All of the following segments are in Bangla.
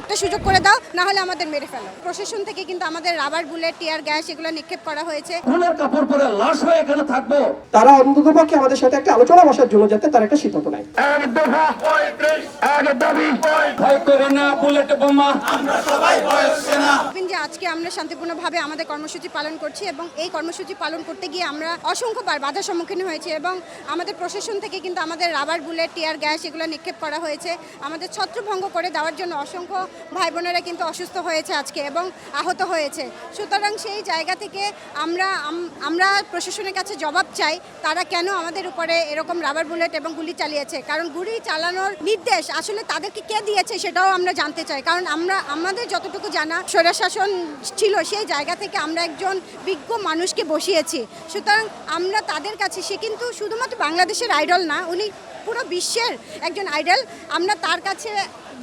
একটা সুযোগ করে দাও না হলে আমাদের মেরে ফেলো। প্রশাসন থেকে কিন্তু আমাদের রাবার বুলেট টিয়ার গ্যাস এগুলো নিক্ষেপ করা হয়েছে। খুনের কাপড় পরে লাশ হয়ে এখানে থাকব। তারা অন্ততপক্ষে আমাদের সাথে একটা আলোচনা বসার জন্য যাতে তার একটা সিদ্ধান্ত নেয়। এক দফা এক দাবি ভয় করে না বুলেট বোমা। আমরা সবাই ভয় যে আজকে আমরা শান্তিপূর্ণভাবে আমাদের কর্মসূচি পালন করছি এবং এই কর্মসূচি পালন করতে গিয়ে আমরা অসংখ্যবার বাধার সম্মুখীন হয়েছি এবং আমাদের প্রশাসন থেকে কিন্তু আমাদের রাবার বুলেট, টিয়ার গ্যাস এগুলো নিক্ষেপ করা হয়েছে। আমাদের ছত্রভঙ্গ করে দেওয়ার জন্য অসংখ্য ভাই বোনেরা কিন্তু অসুস্থ হয়েছে আজকে এবং আহত হয়েছে। সুতরাং সেই জায়গা থেকে আমরা আমরা প্রশাসনের কাছে জবাব চাই, তারা কেন আমাদের উপরে এরকম রাবার বুলেট এবং গুলি চালিয়েছে? কারণ গুলি চালানোর নির্দেশ আসলে তাদেরকে কে দিয়েছে সেটাও আমরা জানতে চাই। কারণ আমরা, আমাদের যতটুকু জানা, স্বৈরশাসন ছিল, সেই জায়গা থেকে আমরা একজন বিজ্ঞ মানুষকে বসিয়েছি। সুতরাং আমরা তাদের কাছে, সে কিন্তু শুধুমাত্র বাংলাদেশের আইডল না, উনি পুরো বিশ্বের একজন আইডল আমরা তার কাছে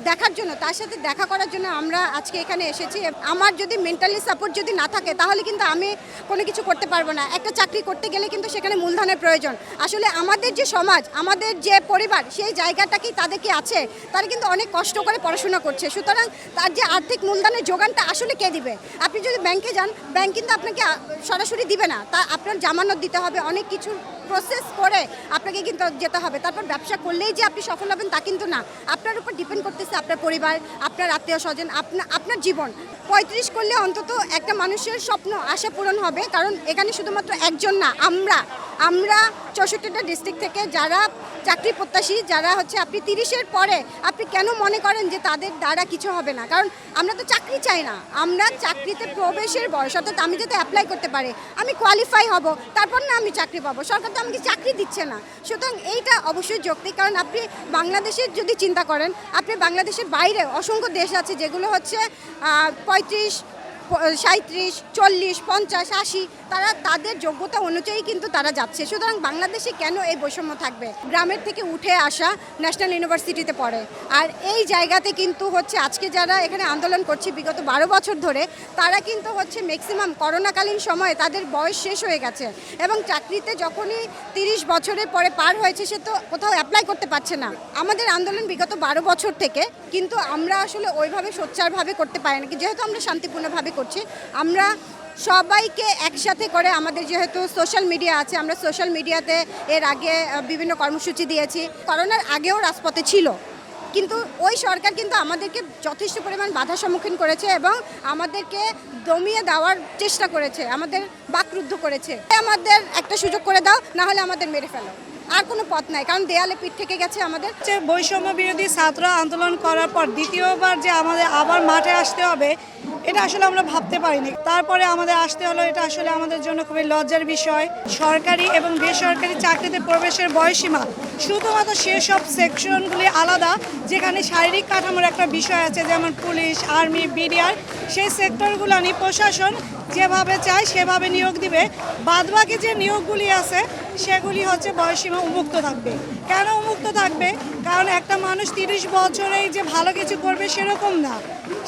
দেখার জন্য, তার সাথে দেখা করার জন্য আমরা আজকে এখানে এসেছি। আমার যদি মেন্টালি সাপোর্ট যদি না থাকে, তাহলে কিন্তু আমি কোনো কিছু করতে পারব না। একটা চাকরি করতে গেলে কিন্তু সেখানে মূলধনের প্রয়োজন। আসলে আমাদের যে সমাজ, আমাদের যে পরিবার, সেই জায়গাটা কি তাদের কি আছে? তারা কিন্তু অনেক কষ্ট করে পড়াশোনা করছে। সুতরাং তার যে আর্থিক মূলধনের যোগানটা আসলে কে দিবে? আপনি যদি ব্যাংকে যান ব্যাংক কিন্তু আপনাকে সরাসরি দিবে না। তা আপনার জামানত দিতে হবে, অনেক কিছু প্রসেস করে আপনাকে কিন্তু যেতে হবে। তারপর ব্যবসা করলেই যে আপনি সফল হবেন তা কিন্তু না। আপনার উপর ডিপেন্ড আপনার পরিবার আপনার আত্মীয় স্বজন আপনার আপনার জীবন। পঁয়ত্রিশ করলে অন্তত একটা মানুষের স্বপ্ন, আশা পূরণ হবে। কারণ এখানে শুধুমাত্র একজন না, আমরা। আমরা চৌষট্টিটা ডিস্ট্রিক্ট থেকে যারা চাকরি প্রত্যাশী, যারা হচ্ছে আপনি তিরিশের পরে আপনি কেন মনে করেন যে তাদের দ্বারা কিছু হবে না? কারণ আমরা তো চাকরি চাই না। আমরা চাকরিতে প্রবেশের বয়স, অর্থাৎ আমি যাতে অ্যাপ্লাই করতে পারি, আমি কোয়ালিফাই হব, তারপর না আমি চাকরি পাবো। সরকার তো আমাকে চাকরি দিচ্ছে না। সুতরাং এইটা অবশ্যই যৌক্তিক, কারণ আপনি বাংলাদেশের যদি চিন্তা করেন, আপনি বাংলাদেশের বাইরে অসংখ্য দেশ আছে যেগুলো হচ্ছে পঁয়ত্রিশ সাঁত্রিশ চল্লিশ, পঞ্চাশ, আশি, তারা তাদের যোগ্যতা অনুযায়ী কিন্তু তারা যাচ্ছে। সুতরাং বাংলাদেশে কেন এই বৈষম্য থাকবে? গ্রামের থেকে উঠে আসা ন্যাশনাল ইউনিভার্সিটিতে পড়ে। আর এই জায়গাতে কিন্তু হচ্ছে আজকে যারা এখানে আন্দোলন করছে, বিগত বারো বছর ধরে, তারা কিন্তু হচ্ছে ম্যাক্সিমাম করোনাকালীন সময়ে তাদের বয়স শেষ হয়ে গেছে। এবং চাকরিতে যখনই তিরিশ বছরের পরে পার হয়েছে, সে তো কোথাও অ্যাপ্লাই করতে পারছে না। আমাদের আন্দোলন বিগত বারো বছর থেকে কিন্তু আমরা আসলে ওইভাবে সোচ্চারভাবে করতে পারি না, যেহেতু আমরা শান্তিপূর্ণভাবে করছি। আমরা সবাইকে একসাথে করে আমাদের যেহেতু সোশ্যাল মিডিয়া আছে, আমরা সোশ্যাল মিডিয়াতে এর আগে বিভিন্ন কর্মসূচি দিয়েছি। করোনার আগেও রাজপথে ছিল। কিন্তু ওই সরকার কিন্তু আমাদেরকে যথেষ্ট পরিমাণ বাধার সম্মুখীন করেছে এবং আমাদেরকে দমিয়ে দেওয়ার চেষ্টা করেছে, আমাদের বাকরুদ্ধ করেছে। আমাদের একটা সুযোগ করে দাও, না হলে আমাদের মেরে ফেলো। আর কোনো পথ নাই, কারণ দেয়ালে পিঠ থেকে গেছে আমাদের। যে বৈষম্য বিরোধী ছাত্র আন্দোলন করার পর দ্বিতীয়বার যে আমাদের আবার মাঠে আসতে হবে, এটা আসলে আমরা ভাবতে পারিনি। তারপরে আমাদের আসতে হলো, এটা আসলে আমাদের জন্য খুবই লজ্জার বিষয়। সরকারি এবং বেসরকারি চাকরিতে প্রবেশের বয়সীমা শুধুমাত্র সেসব সেকশনগুলি আলাদা, যেখানে শারীরিক কাঠামোর একটা বিষয় আছে, যেমন পুলিশ, আর্মি, বিডিআর, সেই সেক্টরগুলো নিয়ে প্রশাসন যেভাবে চায় সেভাবে নিয়োগ দিবে। বাদবাকি যে নিয়োগগুলি আছে সেগুলি হচ্ছে বয়সীমা উন্মুক্ত থাকবে। কেন উন্মুক্ত থাকবে? কারণ একটা মানুষ তিরিশ বছরেই যে ভালো কিছু করবে সেরকম না।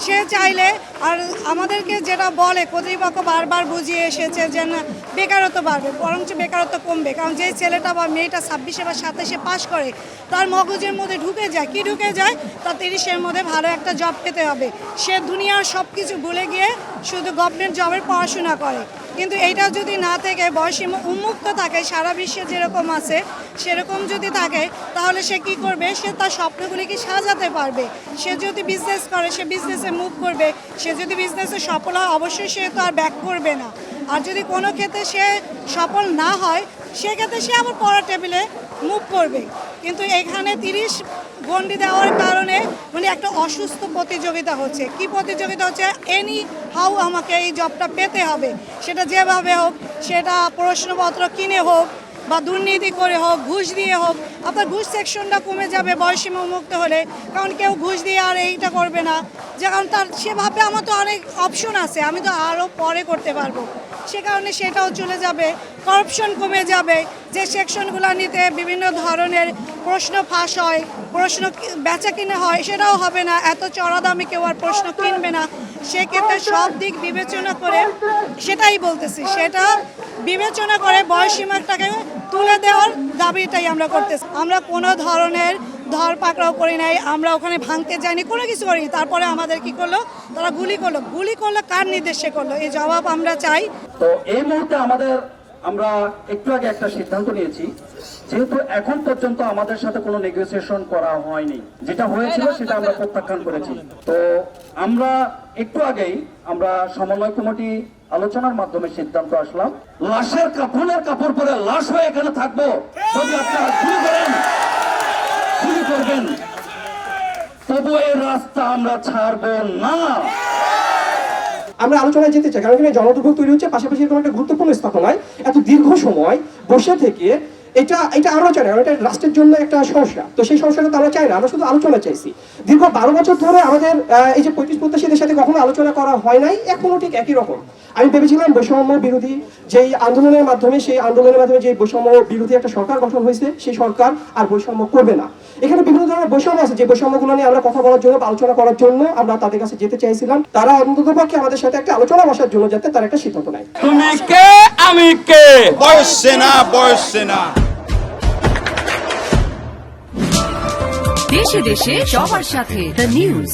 সে চাইলে আর আমাদেরকে যেটা বলে, কর্তৃপক্ষ বারবার বুঝিয়ে এসেছে যে না, বেকারত্ব বাড়বে, বরঞ্চ বেকারত্ব কমবে। কারণ যে ছেলেটা বা মেয়েটা ছাব্বিশে বা সাতাশে পাশ করে, তার মগজের মধ্যে ঢুকে যায়। কি ঢুকে যায়? তার তিরিশের মধ্যে ভালো একটা জব পেতে হবে। সে দুনিয়ার সব কিছু ভুলে গিয়ে শুধু গভর্নমেন্ট জবের পড়াশোনা করে। কিন্তু এইটা যদি না থেকে বয়সীমা উন্মুক্ত থাকে, সারা বিশ্বে যেরকম আছে, সেরকম যদি থাকে, তাহলে সে কি করবে? সে তার স্বপ্নগুলিকে সাজাতে পারবে। সে যদি বিজনেস করে, সে বিজনেসে মুভ করবে। সে যদি বিজনেসে সফল হয়, অবশ্যই সে তো আর ব্যাক করবে না। আর যদি কোনো ক্ষেত্রে সে সফল না হয়, সেক্ষেত্রে সে আবার পড়া টেবিলে মুভ করবে। কিন্তু এখানে তিরিশ গন্ডি দেওয়ার কারণে মানে একটা অসুস্থ প্রতিযোগিতা হচ্ছে। কি প্রতিযোগিতা হচ্ছে? এনি হাউ আমাকে এই জবটা পেতে হবে। সেটা যেভাবে হোক, সেটা প্রশ্নপত্র কিনে হোক বা দুর্নীতি করে হোক ঘুষ দিয়ে হোক আপনার ঘুষ সেকশনটা কমে যাবে বয়সীমা মুক্ত হলে। কারণ কেউ ঘুষ দিয়ে আর এইটা করবে না। যে কারণ তার সে সেভাবে আমার তো অনেক অপশন আছে আমি তো আরও পরে করতে পারব। সে কারণে সেটাও চলে যাবে করাপশন কমে যাবে। যে সেকশনগুলো নিতে বিভিন্ন ধরনের প্রশ্ন ফাঁস হয় প্রশ্ন বেচা কিনে হয় সেটাও হবে না। এত চড়া দামে কেউ আর প্রশ্ন কিনবে না। সেক্ষেত্রে সব দিক বিবেচনা করে সেটাই বলতেছি, সেটা বিবেচনা করে বয়সীমাটাকে তুলে দেওয়ার দাবিটাই আমরা করতেছি। আমরা কোনো ধরনের ধর পাকড়াও করি নাই, আমরা ওখানে ভাঙতে যাইনি, কোনো কিছু করিনি। তারপরে আমাদের কি করল? তারা গুলি করল। গুলি করল কার নির্দেশে করল? এই জবাব আমরা চাই। তো এই মুহূর্তে আমাদের আমরা একটু আগে একটা সিদ্ধান্ত নিয়েছি যেহেতু এখন পর্যন্ত আমাদের সাথে কোনো নেগোসিয়েশন করা হয়নি। যেটা হয়েছিল সেটা আমরা প্রত্যাখ্যান করেছি। তো আমরা একটু আগেই আমরা সমন্বয় কমিটি আলোচনার মাধ্যমে সিদ্ধান্ত আসলাম। লাশের কাপড়ের কাপড় পরে লাশ হয়ে এখানে থাকব। যদি আপনারা গুলি করেন গুলি করবেন। তবু এই রাস্তা আমরা ছাড়বো না। আমরা আলোচনায় যেতে চাই। কারণ এখানে জনদুর্ভোগ তৈরি হচ্ছে, পাশাপাশি এরকম একটা গুরুত্বপূর্ণ স্থাপনায় এত দীর্ঘ সময় বসে থেকে এটা এটা আমরা চাই এটা রাষ্ট্রের জন্য একটা সমস্যা। তো সেই সমস্যাটা তো আমরা চাই না, আমরা শুধু আলোচনা চাইছি। দীর্ঘ বারো বছর ধরে আমাদের এই যে পঁয়ত্রিশ প্রত্যাশীদের সাথে কখনো আলোচনা করা হয় নাই, এখনও ঠিক একই রকম। আমি ভেবেছিলাম বৈষম্য বিরোধী যেই আন্দোলনের মাধ্যমে, সেই আন্দোলনের মাধ্যমে যে বৈষম্য বিরোধী একটা সরকার গঠন হয়েছে, সেই সরকার আর বৈষম্য করবে না। এখানে বিভিন্ন ধরনের বৈষম্য আছে, যে বৈষম্যগুলো নিয়ে আমরা কথা বলার জন্য আলোচনা করার জন্য আমরা তাদের কাছে যেতে চাইছিলাম। তারা অন্ততপক্ষে আমাদের সাথে একটা আলোচনা বসার জন্য যাতে তারা একটা সিদ্ধান্ত নেয়। আমি কে? বয়স সেনা বয়স সেনা দেশে দেশে সবার সাথে দ্য নিউজ